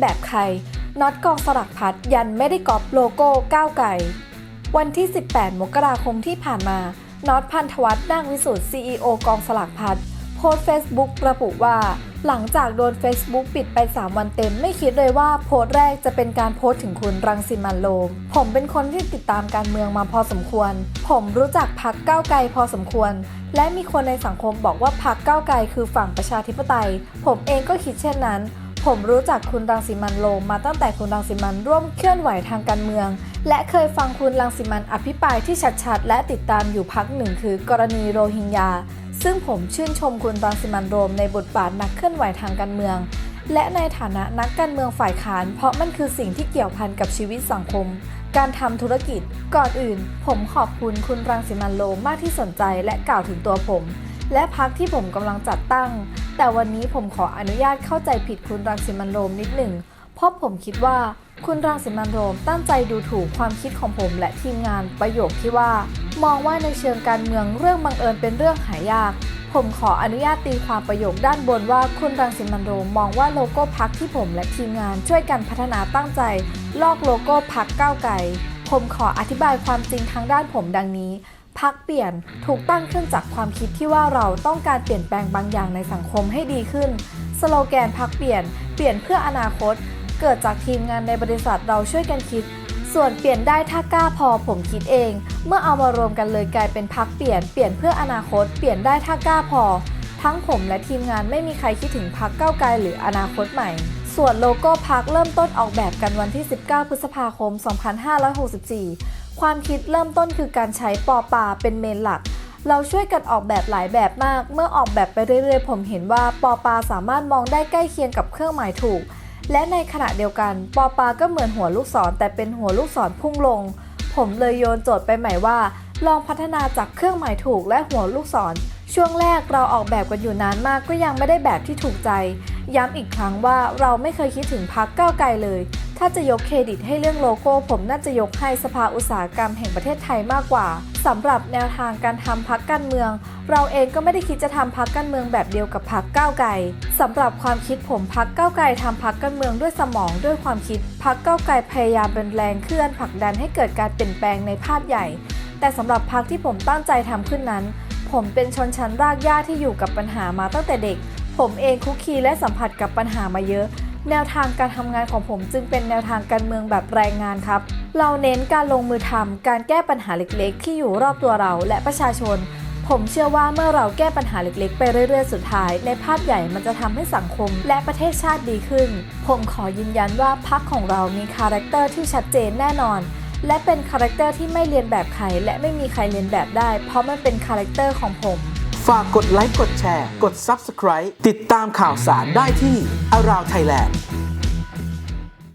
แบบใครน็อตกองสลักพัดยันไม่ได้กอปโลโก้ก้าวไก่วันที่ 18 มกราคมที่ผ่านมาน็อตพันธวัฒน์นาควิสุทธิ์ CEO กองสลากพัดโพสต์ Facebook ระบุว่า หลังจากโดน Facebook ปิดไป 3 วันเต็มไม่คิดเลยว่าโพสต์แรกจะเป็นการโพสต์ถึงคุณรังสิมันโรมผมเป็นคนที่ติดตามการเมืองมาพอสมควร ผมรู้จักพักก้าวไกลพอสมควร และมีคนในสังคมบอกว่าพักก้าวไกลคือฝั่งประชาธิปไตย ผมเองก็คิดเช่นนั้น ผมรู้จักคุณรังสิมันโรมมาตั้งแต่คุณรังสิมันร่วมเคลื่อนไหวทางการเมือง และเคยฟังคุณรังสิมันอภิปรายที่ชัดๆ และติดตามอยู่พักหนึ่งคือกรณีโรฮิงญา ซึ่งผมชื่นชมคุณรังสิมันโรมในบทบาทนักเคลื่อนไหวทางการเมือง และในฐานะนักการเมืองฝ่ายค้าน เพราะมันคือสิ่งที่เกี่ยวพันกับชีวิตสังคม การทำธุรกิจ ก่อนอื่น ผมขอบคุณคุณรังสิมันโรมมากที่สนใจและกล่าวถึงตัวผม และพักที่ผมกำลังจัดตั้ง แต่วันนี้ผมขออนุญาตเข้าใจผิดคุณรังสิมันโรมนิดหนึ่ง เพราะผมคิดว่าคุณรังสิมันโรมตั้งใจดูถูกความคิดของผมและทีมงานประโยคที่ว่า มองว่าในเชิงการเมืองเรื่องบังเอิญเป็นเรื่องหายาก ผมขออนุญาตตีความประโยคด้านบนว่าคุณรังสิมันโรมมองว่าโลโก้พักที่ผมและทีมงานช่วยกันพัฒนาตั้งใจ ลอกโลโก้พักก้าวไกลผมขออธิบายความจริงทางด้านผมดังนี้ พักเปลี่ยนถูกตั้งขึ้นจากความคิดที่ว่าเราต้องการเปลี่ยนแปลงบางอย่างในสังคมให้ดีขึ้น สโลแกนพักเปลี่ยน เปลี่ยนเพื่ออนาคต เกิดจากทีมงานในบริษัทเราช่วยกันคิด ส่วนเปลี่ยนได้ถ้ากล้าพอผมคิดเอง เมื่อเอามารวมกันเลยกลายเป็นพักเปลี่ยน เปลี่ยนเพื่ออนาคต เปลี่ยนได้ถ้ากล้าพอ ทั้งผมและทีมงานไม่มีใครคิดถึงพักเก้าวไกลหรืออนาคตใหม่ส่วนโลโก้พักเริ่มต้นออกแบบกันวันที่ 19 พฤษภาคม 2564 ความคิดเริ่มต้นคือการใช้ปอปาเป็นเมนหลัก เราช่วยกันออกแบบหลายแบบมาก เมื่อออกแบบไปเรื่อยๆ ผมเห็นว่าปอปาสามารถมองได้ใกล้เคียงกับเครื่องหมายถูก และในขณะเดียวกันปอปาก็เหมือนหัวลูกศรแต่เป็นหัวลูกศรพุ่งลง ผมเลยโยนโจทย์ไปใหม่ว่า ลองพัฒนาจากเครื่องหมายถูกและหัวลูกศร ช่วงแรกเราออกแบบกันอยู่นานมากก็ยังไม่ได้แบบที่ถูกใจ ย้ำอีกครั้งว่าเราไม่เคยคิดถึงพักก้าวไกลเลย ถ้าจะยกเครดิตให้เรื่องโลโก้ ผมน่าจะยกให้สภาอุตสาหกรรมแห่งประเทศไทยมากกว่าสำหรับแนวทางการทำพักการเมือง เราเองก็ไม่ได้คิดจะทำพักการเมืองแบบเดียวกับพักก้าวไกลสำหรับความคิดผมพักก้าวไกลทำพักการเมืองด้วยสมองด้วยความคิดพักก้าวไกลพยายามเป็นแรงเคลื่อนผลักดันให้เกิดการเปลี่ยนแปลงในภาพใหญ่ แต่สำหรับพักที่ผมตั้งใจทำขึ้นนั้น ผมเป็นชนชั้นรากหญ้าที่อยู่กับปัญหามาตั้งแต่เด็ก ผมเองคุกคีและสัมผัสกับปัญหามาเยอะ แนวทางการทำงานของผมจึงเป็นแนวทางการเมืองแบบแรงงานครับ เราเน้นการลงมือทำการแก้ปัญหาเล็กๆ ที่อยู่รอบตัวเราและประชาชน ผมเชื่อว่าเมื่อเราแก้ปัญหาเล็กๆ ไปเรื่อยๆ สุดท้าย ในภาพใหญ่มันจะทำให้สังคมและประเทศชาติดีขึ้น ผมขอยืนยันว่าพรรคของเรามีคาแรคเตอร์ที่ชัดเจนแน่นอน และเป็นคาแรคเตอร์ที่ไม่เรียนแบบใครและไม่มีใครเรียนแบบได้ เพราะมันเป็นคาแรคเตอร์ของผม ฝากกดไลค์กดแชร์ กด Subscribe ติดตามข่าวสารได้ที่ Around Thailand